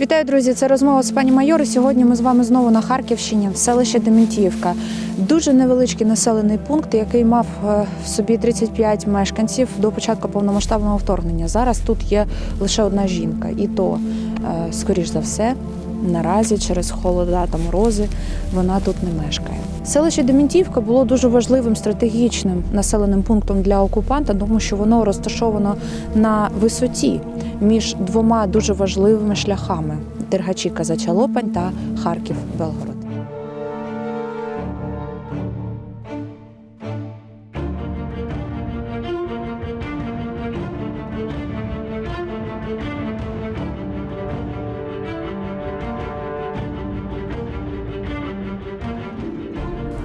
Вітаю, друзі! Це розмова з пані майор. Сьогодні ми з вами знову на Харківщині, в селищі Дементіївка. Дуже невеличкий населений пункт, який мав е, в собі 35 мешканців до початку повномасштабного вторгнення. Зараз тут є лише одна жінка, і то, е, скоріш за все, наразі через холода та морози вона тут не мешкає. Селище Дементіївка було дуже важливим стратегічним населеним пунктом для окупанта, тому що воно розташовано на висоті між двома дуже важливими шляхами: Дергачі Казача Лопань та Харків Белгород.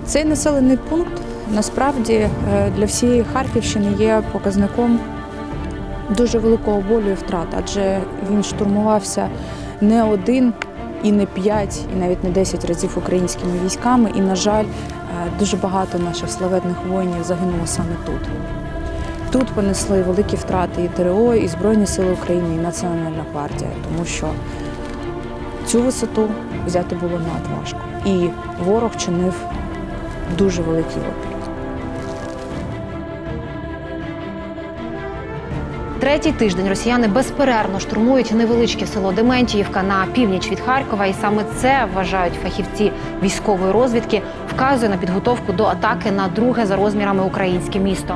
Цей населений пункт насправді е, для всієї Харківщини є показником дуже великого болю і втрат, адже він штурмувався не один і не п'ять, і навіть не десять разів українськими військами. І, на жаль, е, дуже багато наших славетних воїнів загинуло саме тут. Тут понесли великі втрати і ТРО, і Збройні Сили України, і Національна гвардія, тому що цю висоту взяти було надважко. І ворог чинив дуже великий опір. Третій тиждень росіяни безперервно штурмують невеличке село Дементіївка на північ від Харкова, і саме це вважають фахівці військової розвідки, вказує на підготовку до атаки на друге за розмірами українське місто.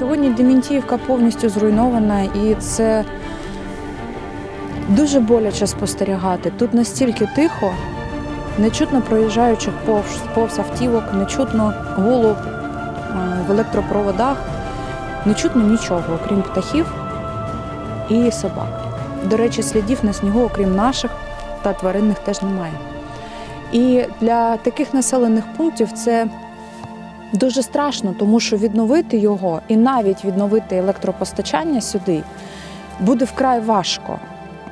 Сьогодні Дементіївка повністю зруйнована, і це дуже боляче спостерігати. Тут настільки тихо, не чутно проїжджаючих повз, повз автівок, не чутно гулу е, в електропроводах, не чутно нічого, окрім птахів і собак. До речі, слідів на снігу, окрім наших та тваринних, теж немає. І для таких населених пунктів це Дуже страшно, тому що відновити його і навіть відновити електропостачання сюди буде вкрай важко,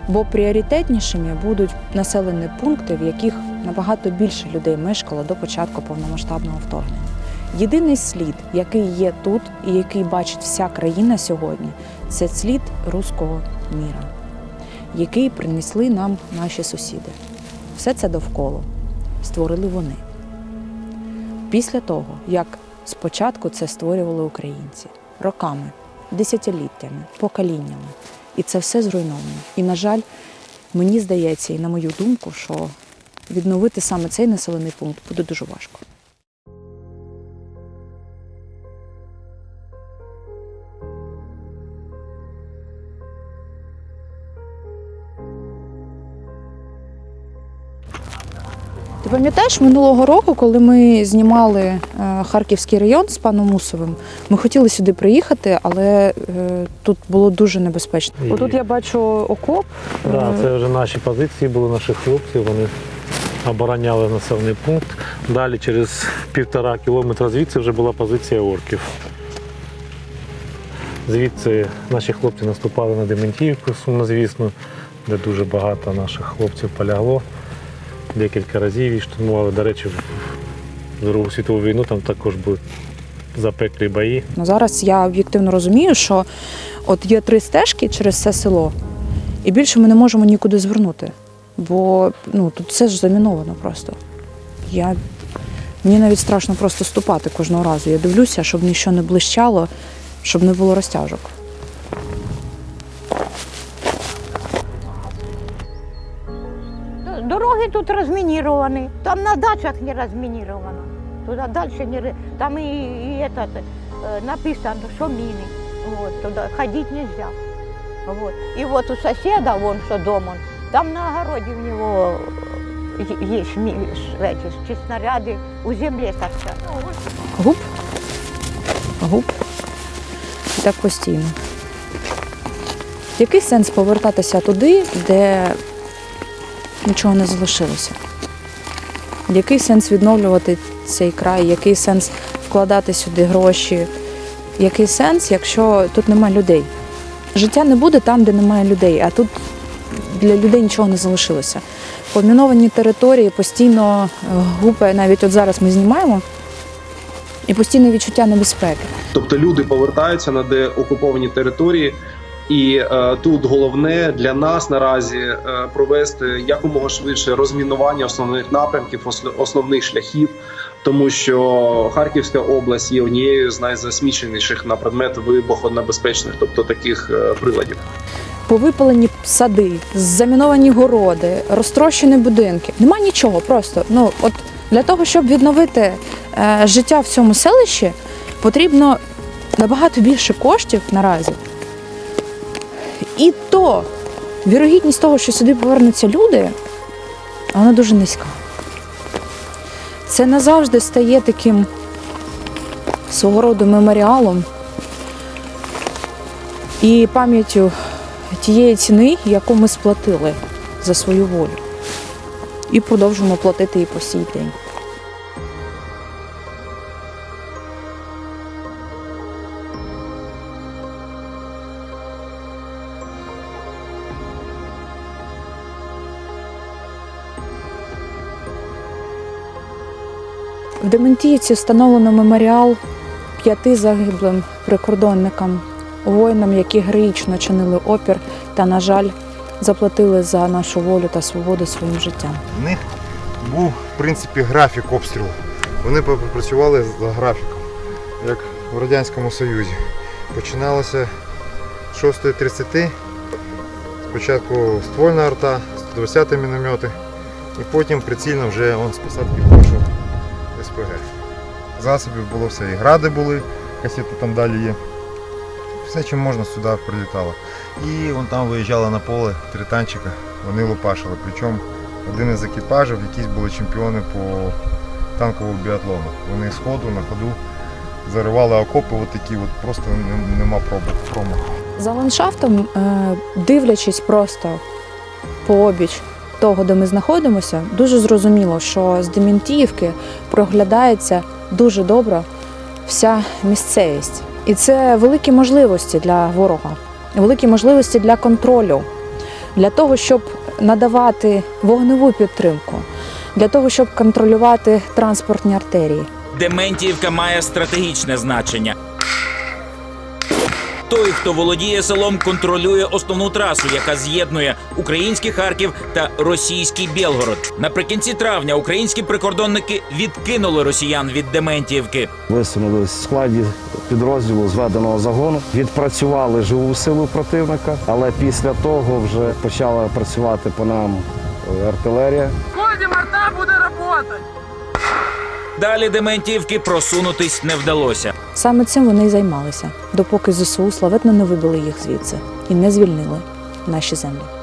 бо пріоритетнішими будуть населені пункти, в яких набагато більше людей мешкало до початку повномасштабного вторгнення. Єдиний слід, який є тут і який бачить вся країна сьогодні, це слід руського міра, який принесли нам наші сусіди. Все це довкола створили вони після того, як спочатку це створювали українці роками, десятиліттями, поколіннями. І це все зруйновано. І, на жаль, мені здається, і на мою думку, що відновити саме цей населений пункт буде дуже важко. Ти пам'ятаєш минулого року, коли ми знімали е, Харківський район з паном Мусовим, ми хотіли сюди приїхати, але е, тут було дуже небезпечно. І- Отут я бачу окоп. Да, Е, це вже наші позиції були наших хлопців. Вони обороняли населений пункт. Далі через півтора кілометра звідси вже була позиція орків. Звідси наші хлопці наступали на Дементіївку, сумнозвісно, де дуже багато наших хлопців полягло. Декілька разів і штурмували. До речі, в Другу світову війну там також були запеклі бої. Ну, зараз я об'єктивно розумію, що от є три стежки через це село, і більше ми не можемо нікуди звернути. Бо ну, тут все ж заміновано просто. Я... Мені навіть страшно просто ступати кожного разу. Я дивлюся, щоб нічого не блищало, щоб не було розтяжок. Дороги тут разминированы. Там на дачах не разминировано. Туда дальше не... ре- Там и, и этот, э, написано, что мины. Вот, туда ходить нельзя. Вот. И вот у соседа, вон что дом он, там на огороде у него э, е- есть ми- ш- эти, чи снаряды у земле торчат. Гуп. Гуп. І так постійно. Який сенс повертатися туди, де нічого не залишилося? Який сенс відновлювати цей край? Який сенс вкладати сюди гроші? Який сенс, якщо тут немає людей? Життя не буде там, де немає людей, а тут для людей нічого не залишилося. Поміновані території постійно е, гупає, навіть от зараз ми знімаємо, і постійне відчуття небезпеки. Тобто люди повертаються на деокуповані території, і е, тут головне для нас наразі е, провести якомога швидше розмінування основних напрямків, осно- основних шляхів, тому що Харківська область є однією з найзасміченіших на предмет вибухонебезпечних, тобто таких е, приладів. Повипалені сади, заміновані городи, розтрощені будинки. Нема нічого просто. Ну от для того, щоб відновити е, життя в цьому селищі, потрібно набагато більше коштів наразі. І то вірогідність того, що сюди повернуться люди, вона дуже низька. Це назавжди стає таким свого роду меморіалом і пам'яттю тієї ціни, яку ми сплатили за свою волю. І продовжуємо платити і по сій день. В Дементіївці встановлено меморіал п'яти загиблим прикордонникам, воїнам, які героїчно чинили опір та, на жаль, заплатили за нашу волю та свободу своїм життям. В них був в принципі графік обстрілу. Вони працювали за графіком, як в Радянському Союзі. Починалося з 6.30, спочатку ствольна арта, 120 міномети, і потім прицільно вже он з посадки пішов СПГ. Засобів було все. І гради були, касети там далі є. Все, чим можна сюди прилітало. І вон там виїжджали на поле три танчика, вони лупашили. Причому один із екіпажів, якісь були чемпіони по танковому біатлону. Вони з ходу на ходу заривали окопи, от такі, от просто нема промаху. За ландшафтом, е, дивлячись просто по обіч того, де ми знаходимося, дуже зрозуміло, що з Дементіївки проглядається дуже добре вся місцевість. І це великі можливості для ворога, великі можливості для контролю, для того, щоб надавати вогневу підтримку, для того, щоб контролювати транспортні артерії. Дементіївка має стратегічне значення. Той, хто володіє селом, контролює основну трасу, яка з'єднує український Харків та російський Білгород. Наприкінці травня українські прикордонники відкинули росіян від Дементіївки. Висунулись в складі підрозділу зведеного загону, відпрацювали живу силу противника, але після того вже почала працювати по нам артилерія. Далі Дементівки просунутись не вдалося. Саме цим вони й займалися, допоки ЗСУ славетно не вибили їх звідси і не звільнили наші землі.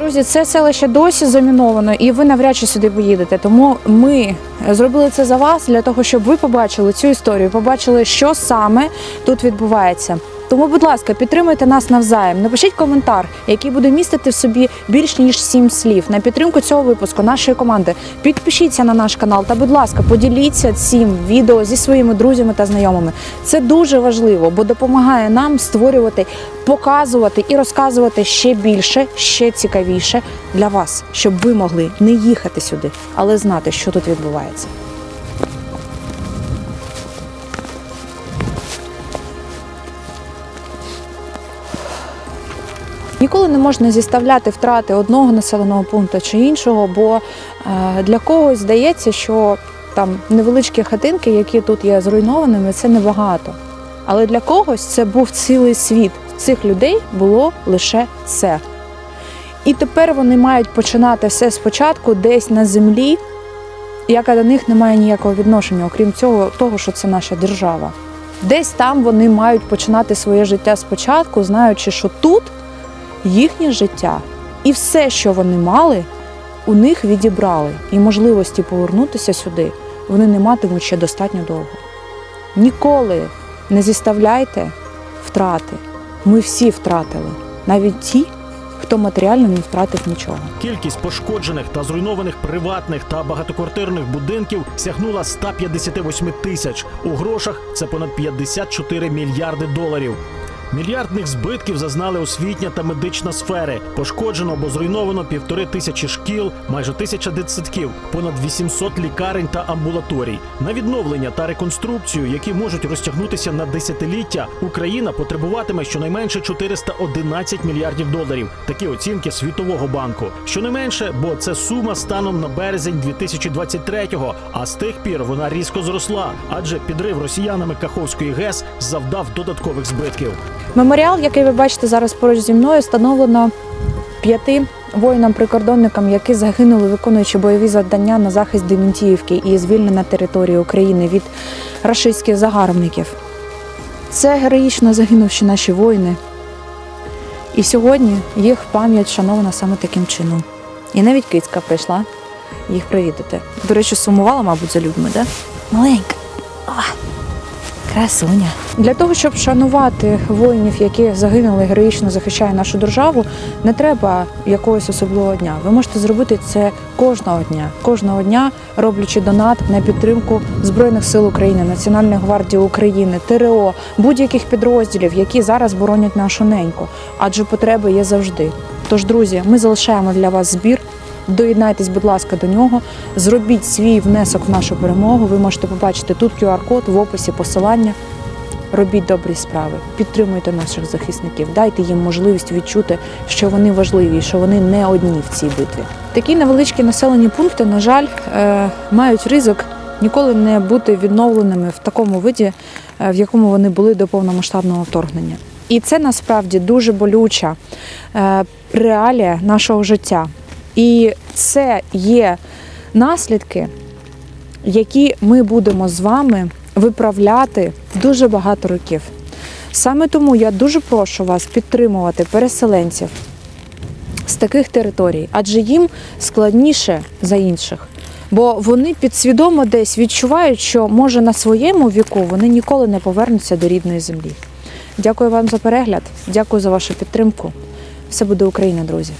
Друзі, це селище досі заміновано, і ви навряд чи сюди поїдете. Тому ми зробили це за вас для того, щоб ви побачили цю історію, побачили, що саме тут відбувається. Тому, будь ласка, підтримуйте нас навзаєм. Напишіть коментар, який буде містити в собі більш ніж сім слів на підтримку цього випуску нашої команди. Підпишіться на наш канал та, будь ласка, поділіться цим відео зі своїми друзями та знайомими. Це дуже важливо, бо допомагає нам створювати, показувати і розказувати ще більше, ще цікавіше для вас, щоб ви могли не їхати сюди, але знати, що тут відбувається. Ніколи не можна зіставляти втрати одного населеного пункту чи іншого, бо е, для когось здається, що там невеличкі хатинки, які тут є зруйнованими, це небагато. Але для когось це був цілий світ. Цих людей було лише це. І тепер вони мають починати все спочатку десь на землі, яка до них не має ніякого відношення, окрім цього, того, що це наша держава. Десь там вони мають починати своє життя спочатку, знаючи, що тут їхнє життя і все, що вони мали, у них відібрали. І можливості повернутися сюди вони не матимуть ще достатньо довго. Ніколи не зіставляйте втрати. Ми всі втратили, навіть ті, хто матеріально не втратив нічого. Кількість пошкоджених та зруйнованих приватних та багатоквартирних будинків сягнула 158 тисяч. У грошах це понад 54 мільярди доларів. Мільярдних збитків зазнали освітня та медична сфери. Пошкоджено або зруйновано півтори тисячі шкіл, майже тисяча дитсадків, понад 800 лікарень та амбулаторій. На відновлення та реконструкцію, які можуть розтягнутися на десятиліття, Україна потребуватиме щонайменше 411 мільярдів доларів. Такі оцінки Світового банку. Щонайменше, бо це сума станом на березень 2023-го, а з тих пір вона різко зросла, адже підрив росіянами Каховської ГЕС завдав додаткових збитків. Меморіал, який ви бачите зараз поруч зі мною, встановлено п'яти воїнам-прикордонникам, які загинули, виконуючи бойові завдання на захист Дементіївки і звільнена територія України від рашистських загарбників. Це героїчно загинувші наші воїни. І сьогодні їх пам'ять вшанована саме таким чином. І навіть кицька прийшла їх привідати. До речі, сумувала, мабуть, за людьми, да? Маленька. Красуня. Для того, щоб шанувати воїнів, які загинули героїчно захищають нашу державу, не треба якогось особливого дня. Ви можете зробити це кожного дня, кожного дня роблячи донат на підтримку Збройних сил України, Національної гвардії України, ТРО, будь-яких підрозділів, які зараз боронять нашу неньку. Адже потреби є завжди. Тож, друзі, ми залишаємо для вас збір. Доєднайтесь, будь ласка, до нього. Зробіть свій внесок в нашу перемогу. Ви можете побачити тут QR-код в описі посилання. Робіть добрі справи, підтримуйте наших захисників, дайте їм можливість відчути, що вони важливі, що вони не одні в цій битві. Такі невеличкі населені пункти, на жаль, е, мають ризик ніколи не бути відновленими в такому виді, е, в якому вони були до повномасштабного вторгнення. І це насправді дуже болюча е, реалія нашого життя. І це є наслідки, які ми будемо з вами виправляти дуже багато років. Саме тому я дуже прошу вас підтримувати переселенців з таких територій, адже їм складніше за інших. Бо вони підсвідомо десь відчувають, що може на своєму віку вони ніколи не повернуться до рідної землі. Дякую вам за перегляд, дякую за вашу підтримку. Все буде Україна, друзі.